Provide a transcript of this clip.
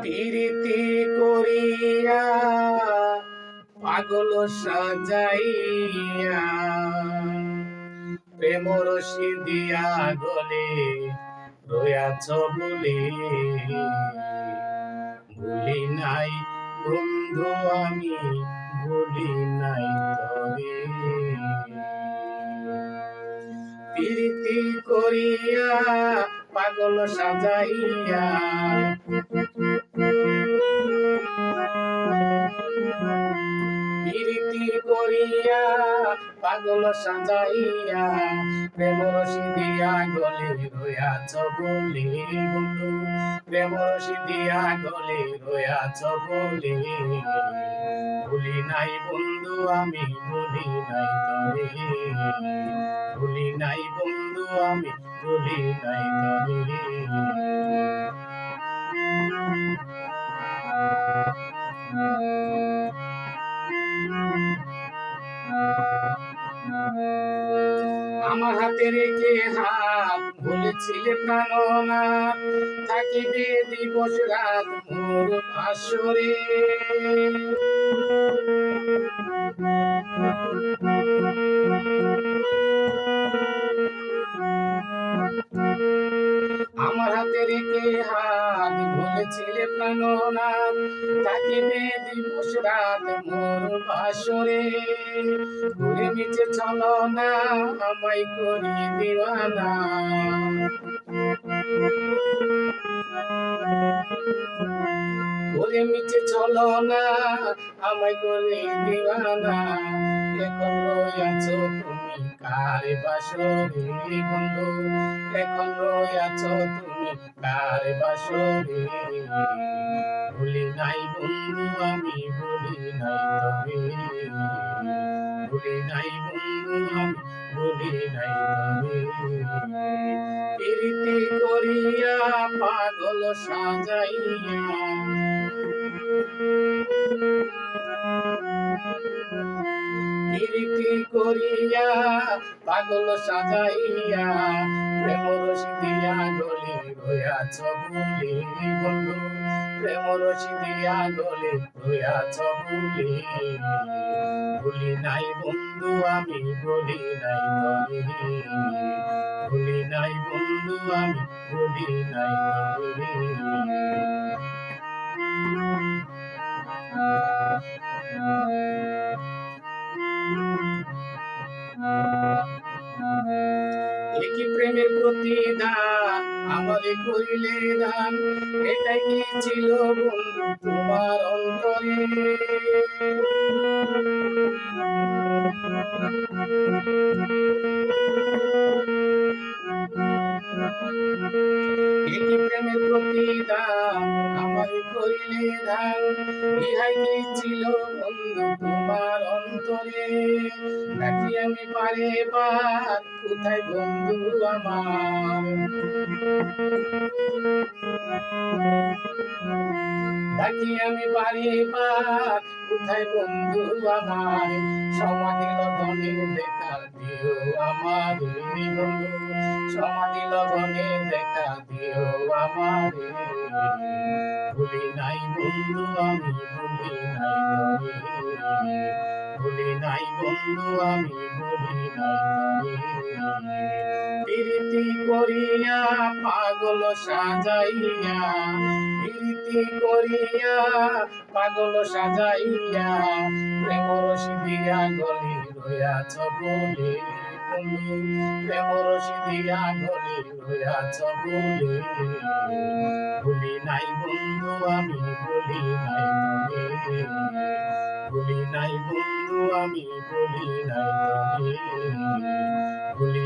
প্রীতি করিয়া পাগল সাজাইয়া প্রেম রশি দিয়া গলে রয়াছ বলে। ভুলি নাই বন্ধু আমি, ভুলি নাই তরে। প্রীতি করিয়া পাগল সাজাইয়া করিয়া, পাগল সাজাইয়া প্রেম রশি দিয়া গলে রয়াছ বলে বন্ধু। প্রেম রশি দিয়া গলে রয়াছ বলে ভুলি নাই বন্ধু, আমি ভুলি নাই তরে। ভুলি নাই বন্ধু, আমি ভুলি নাই তরে। আমার হাতে রেখে হাত বলেছিলে প্রাণনাথ থাকিবে দিবস রাত মোর আসরে। বলেছিলে প্রাণনাথ থাকিবে দিবস রাত মোর বাসরে। ঘুরে মিছে চলো না, আমায় করি দিওয়ানা। ঘুরে মিছে চলো না, আমায় করে দিওয়ানা। এখন রয়াছ তুমি কার বাসরে বন্ধু? এখন রয়াছ তুমি বাসরে। ভুলি নাই বন্ধু, আমি ভুলি নাই তবে। ভুলি নাই বন্ধু, আমি ভুলি নাই তবে। করিয়া পাগল সাজাইয়া। করিয়া পাগল সাজাইয়া প্রেম রয়াছ বলে বন্ধু প্রেম রসি দিয়া গলে রয়াছ বলে ভুলি নাই বন্ধু আমি ভুলি নাই তবে ভুলি নাই বন্ধু আমি ভুলি নাই প্রেমের প্রতিদান আমারে করিলে দান এটাই কি ছিল বন্ধু তোমার অন্তরে? একই প্রেমের প্রতিদান আমারে করিলে দান। ইহাই কি ছিল বন্ধু তোমার অন্তরে? নাকি আমি পারে পার কোথায় বন্ধু আমার? নাকি আমি পারে পার কোথায় বন্ধু আমার? সমাধি লগনে দেখা দিও আমার বন্ধু। সমাধি লগনে দেখা দিও আমার। ভুলি নাই বন্ধু, আমি ভুলি নাই ভুলি নাই বন্ধু, আমি ভুলি নাই প্রীতি করিয়া পাগল সাজাইয়া, প্রীতি করিয়া পাগল সাজাইয়া প্রেম রসি গলি রয়াছ বলে বন্ধু প্রেম রসি দিয়া গলি রয়াছ বলে ভুলি নাই বন্ধু আমি বলি নাই তবে ভুলি নাই ভুলি